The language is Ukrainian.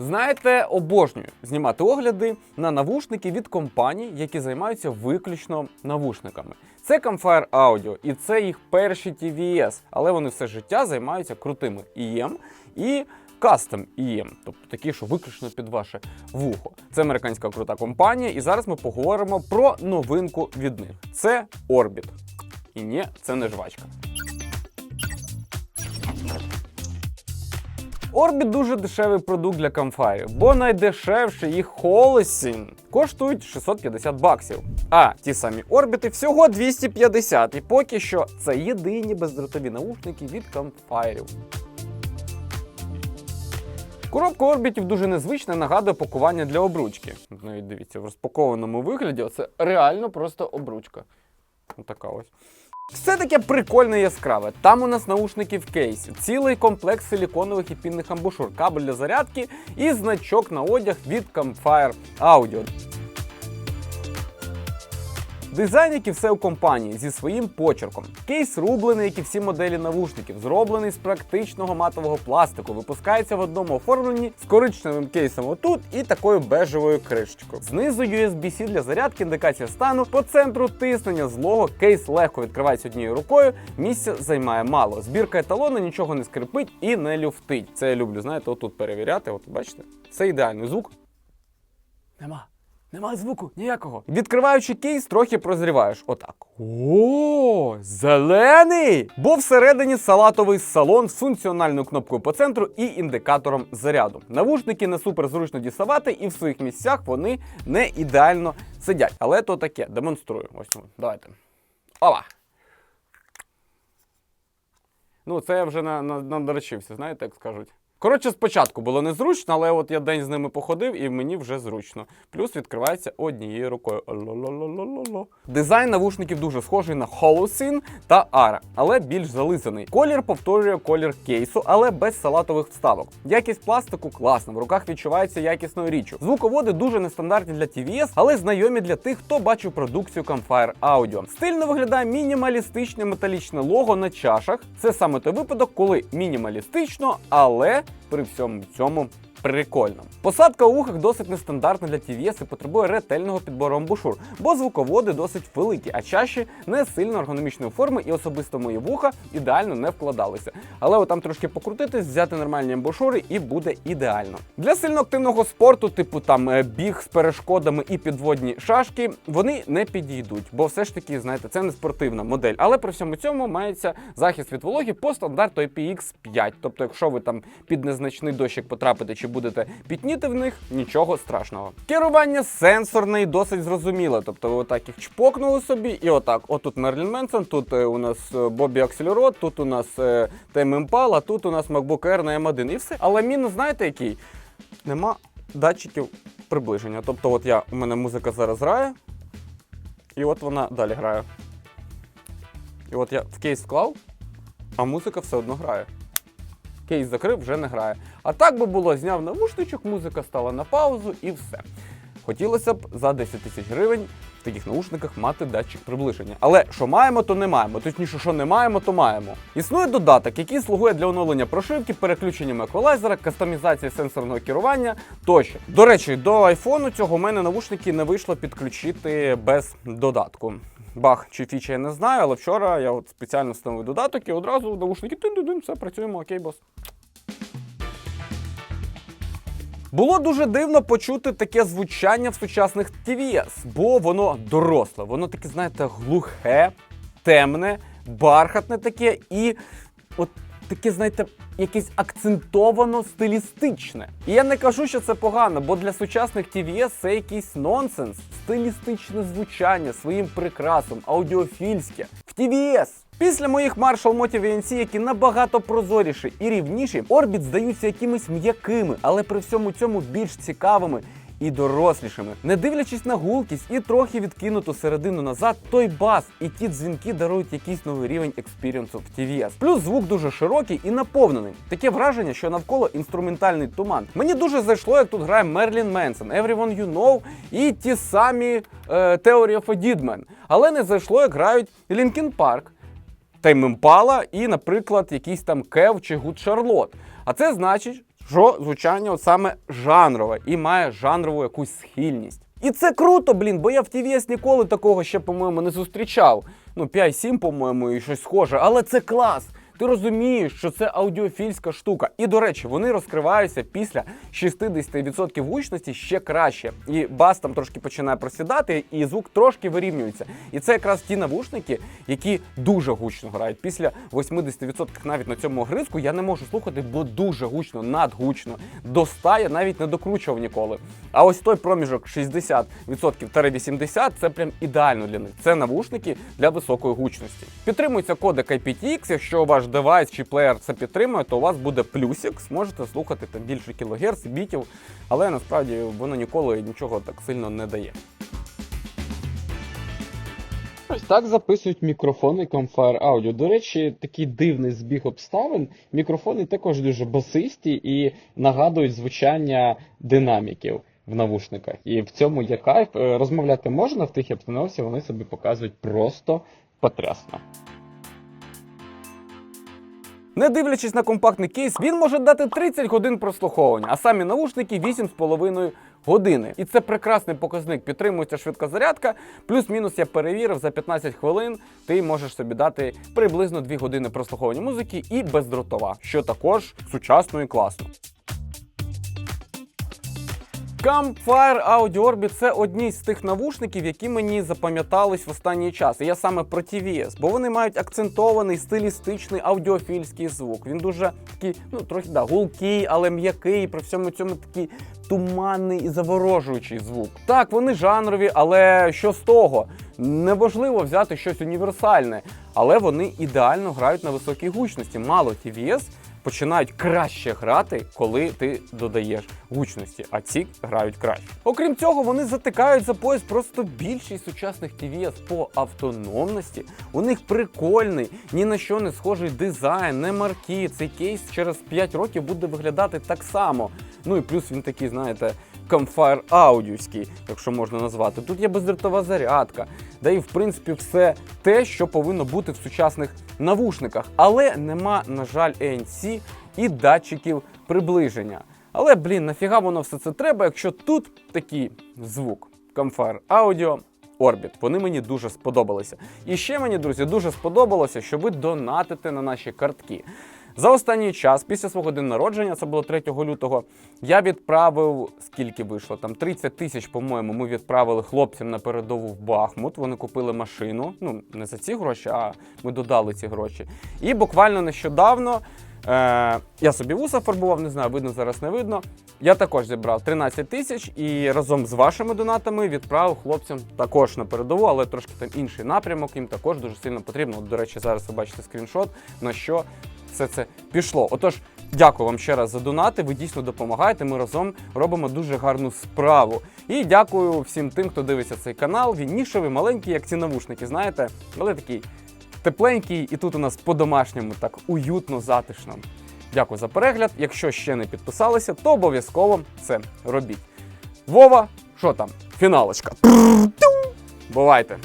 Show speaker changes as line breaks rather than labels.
Знаєте, обожнюю знімати огляди на навушники від компаній, які займаються виключно навушниками. Це Campfire Audio і це їх перші TVS, але вони все життя займаються крутими EM і Custom EM, тобто такі, що виключно під ваше вухо. Це американська крута компанія, і зараз ми поговоримо про новинку від них. Це Orbit. І ні, це не жвачка. Orbit дуже дешевий продукт для Campfire, бо найдешевші їх Holocene коштують 650 баксів. А ті самі орбіти всього 250. І поки що це єдині бездротові наушники від Campfire. Коробка орбітів дуже незвична, нагадує пакування для обручки. Навіть дивіться, в розпакованому вигляді це реально просто обручка. Отака ось. Все таке прикольне яскраве. Там у нас наушники в кейсі, цілий комплекс силіконових і пінних амбушур, кабель для зарядки і значок на одяг від Campfire Audio. Дизайн, як і все у компанії, зі своїм почерком. Кейс рублений, як і всі моделі навушників, зроблений з практичного матового пластику, випускається в одному оформленні з коричневим кейсом отут і такою бежевою кришечкою. Знизу USB-C для зарядки, індикація стану, по центру тиснення злого, кейс легко відкривається однією рукою, місця займає мало. Збірка еталону нічого не скрипить і не люфтить. Це я люблю, знаєте, отут перевіряти. От бачите, це ідеальний звук. Нема. Нема звуку ніякого. Відкриваючи кейс, трохи прозріваєш. Отак. О, зелений! Бо всередині салатовий салон з функціональною кнопкою по центру і індикатором заряду. Навушники не супер зручно діставати, і в своїх місцях вони не ідеально сидять. Але то таке, демонструю. Ось давайте. Ова! Ну, це я вже на, на, надрочився, знаєте, як скажуть. Коротше, спочатку було незручно, але от я день з ними походив і мені вже зручно. Плюс відкривається однією рукою. Ло-ло-ло-ло-ло. Дизайн навушників дуже схожий на Holocene та Ara, але більш зализаний. Колір повторює колір кейсу, але без салатових вставок. Якість пластику класна, в руках відчувається якісною річчю. Звуководи дуже нестандартні для TVS, але знайомі для тих, хто бачив продукцію Campfire Audio. Стильно виглядає мінімалістичне металічне лого на чашах. Це саме той випадок, коли мінімалістично, але при всьому цьому прикольно. Посадка у ухах досить нестандартна для TVS і потребує ретельного підбору амбушур, бо звуководи досить великі, а чаші не сильно ергономічної форми і особисто мої вуха ідеально не вкладалися. Але от там трошки покрутитись, взяти нормальні амбушури і буде ідеально. Для сильно активного спорту, типу там е, біг з перешкодами і підводні шашки, вони не підійдуть, бо все ж таки, знаєте, це не спортивна модель. Але при всьому цьому мається захист від вологи по стандарту IPX5. Тобто, якщо ви там під незначний дощик потрапите чи будете пітніти в них, нічого страшного. Керування сенсорне і досить зрозуміле. Тобто, ви отак їх чпокнули собі, і отак. Отут Мерлін Менсон, тут е, у нас е, Бобі Аксельрод, тут у нас е, Tame Impala, а тут у нас MacBook Air на M1 і все. Але мінус, знаєте який? Нема датчиків приближення. Тобто, от я у мене музика зараз грає, і от вона далі грає. І от я в кейс вклав, а музика все одно грає. Кейс закрив, вже не грає. А так би було, зняв навушничок, музика стала на паузу і все. Хотілося б за 10 тисяч гривень в таких наушниках мати датчик приближення. Але що маємо, то не маємо. Точніше, що не маємо, то маємо. Існує додаток, який слугує для оновлення прошивки, переключенням еквалайзера, кастомізації сенсорного керування тощо. До речі, до айфону цього у мене навушники не вийшло підключити без додатку. Бах чи фіча я не знаю, але вчора я от спеціально встановив додаток і одразу наушники тин-дин-дин, все працюємо, окей, бос. Було дуже дивно почути таке звучання в сучасних TVS, бо воно доросле, воно таке, знаєте, глухе, темне, бархатне таке і от таке, знаєте, якесь акцентовано стилістичне. І я не кажу, що це погано, бо для сучасних TVS це якийсь нонсенс, стилістичне звучання своїм прикрасом, аудіофільське. В TVS Після моїх Marshall Motive ANC, які набагато прозоріші і рівніші, Orbit здаються якимись м'якими, але при всьому цьому більш цікавими і дорослішими. Не дивлячись на гулкість і трохи відкинуту середину назад, той бас і ті дзвінки дарують якийсь новий рівень експіріенсу в TVS. Плюс звук дуже широкий і наповнений. Таке враження, що навколо інструментальний туман. Мені дуже зайшло, як тут грає Мерлін Менсон, Everyone You Know і ті самі е, Theory. Але не зайшло, як грають Linkin Park. Тайм Імпала і, наприклад, якийсь там Кев чи Гуд Шарлот. А це значить, що звучання от саме жанрове і має жанрову якусь схильність. І це круто, блін, бо я в TVS ніколи такого ще, по-моєму, не зустрічав. Ну, 5-7, по-моєму, і щось схоже, але це клас. Ти розумієш, що це аудіофільська штука. І до речі, вони розкриваються після 60% гучності ще краще. І бас там трошки починає просідати, і звук трошки вирівнюється. І це якраз ті навушники, які дуже гучно грають. Після 80% навіть на цьому гризку я не можу слухати, бо дуже гучно, надгучно. До 100 я навіть не докручував ніколи. А ось той проміжок 60% та 80% це прям ідеально для них. Це навушники для високої гучності. Підтримується кодек IPTX. Якщо ваш девайс чи плеєр це підтримує, то у вас буде плюсик, зможете слухати там більше кілогерц, бітів, але насправді воно ніколи нічого так сильно не дає.
Ось так записують мікрофони Comfire Audio. До речі, такий дивний збіг обставин. Мікрофони також дуже басисті і нагадують звучання динаміків в навушниках. І в цьому є кайф. Е, Розмовляти можна в тихій обстановці, вони собі показують просто потрясно.
Не дивлячись на компактний кейс, він може дати 30 годин прослуховування, а самі наушники 8,5 години. І це прекрасний показник. Підтримується швидка зарядка. Плюс-мінус я перевірив за 15 хвилин. Ти можеш собі дати приблизно 2 години прослуховування музики і бездротова, що також сучасно і класно. Campfire Audio Orbit – це одні з тих навушників, які мені запам'ятались в останній час. І я саме про TVS, бо вони мають акцентований стилістичний аудіофільський звук. Він дуже такий, ну трохи да, гулкий, але м'який. При всьому цьому такий туманний і заворожуючий звук. Так, вони жанрові, але що з того? Неможливо взяти щось універсальне, але вони ідеально грають на високій гучності. Мало TVS починають краще грати, коли ти додаєш гучності, а ці грають краще. Окрім цього, вони затикають за пояс просто більшість сучасних TVS по автономності. У них прикольний, ні на що не схожий дизайн, не марки. Цей кейс через 5 років буде виглядати так само. Ну і плюс він такий, знаєте. Campfire аудіоський, якщо можна назвати. Тут є бездротова зарядка, да і в принципі все те, що повинно бути в сучасних навушниках. Але нема, на жаль, ANC і датчиків приближення. Але, блін, нафіга воно все це треба, якщо тут такий звук Campfire Audio Orbit. Вони мені дуже сподобалися. І ще мені, друзі, дуже сподобалося, що ви донатите на наші картки. За останній час, після свого дня народження, це було 3 лютого, я відправив скільки вийшло? Там 30 тисяч, по-моєму, ми відправили хлопцям на передову в Бахмут. Вони купили машину. Ну, не за ці гроші, а ми додали ці гроші. І буквально нещодавно. Е, я собі вуса фарбував, не знаю, видно зараз не видно. Я також зібрав 13 тисяч і разом з вашими донатами відправив хлопцям також на передову, але трошки там інший напрямок. Їм також дуже сильно потрібно. От, до речі, зараз ви бачите скріншот, на що все це пішло. Отож, дякую вам ще раз за донати. Ви дійсно допомагаєте. Ми разом робимо дуже гарну справу. І дякую всім тим, хто дивиться цей канал. Він нішевий, маленький, як ці навушники, знаєте, але такий тепленький, і тут у нас по-домашньому так уютно, затишно. Дякую за перегляд. Якщо ще не підписалися, то обов'язково це робіть. Вова, що там? Фіналочка. Бувайте!